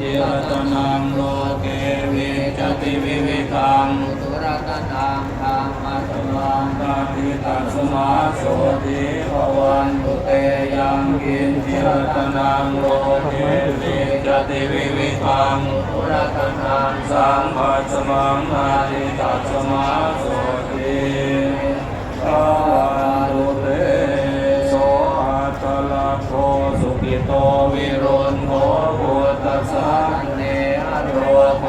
จิรตนังโลเกวิจติวิวิตังสุรตนังธรรมะสมังตาติตัสมาโสติภวันตุเตยังกินจิรตนังโลเกวิจติวิวิตังสุรตนังสังฆสมังนาติตัสมาโส เนอโรโรโค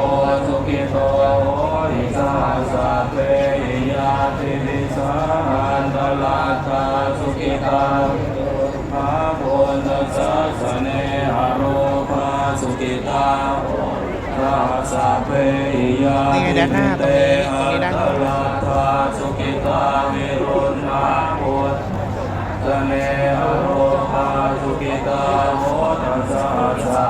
สุขิโตโหหิสาสะเปหิยาติวิสาอันตลาตาสุขิตาอาบุญตัสสะสะเนหโรภาสุขิตาราสะเปหิยานี่ไงด้านหน้าตรงนี้ตรงนี้ด้านหน้าอัตลาตาสุขิตาวิรุณาบุญสะเนห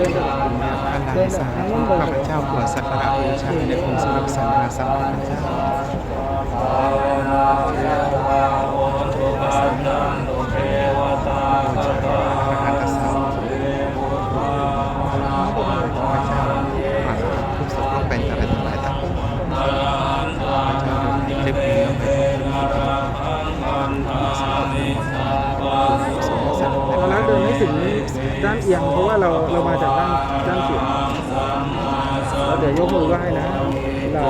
เดินจากอันดังสามข้าพเจ้าโปรดสักการะบูชาในองค์สมเด็จพระสัมมาสัมพุทธเจ้าภาวนาเทวาโอตุปันนันตุเทวตาคตาพระหัตถ์สาวกเทพุทธานาข้าพเจ้ามาสักการะ ถึงด้านเอียงเพราะว่าเราเรามาจากด้านด้านเฉียงเดี๋ยวยกมือไหว้นะเรา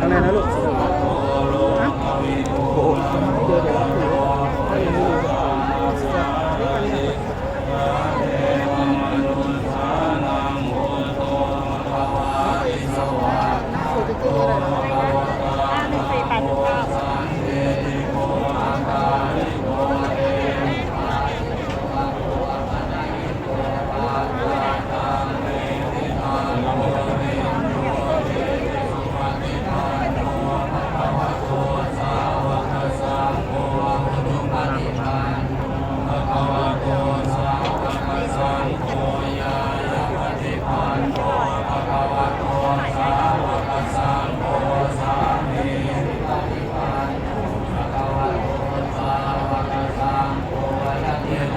อะไรนะลูก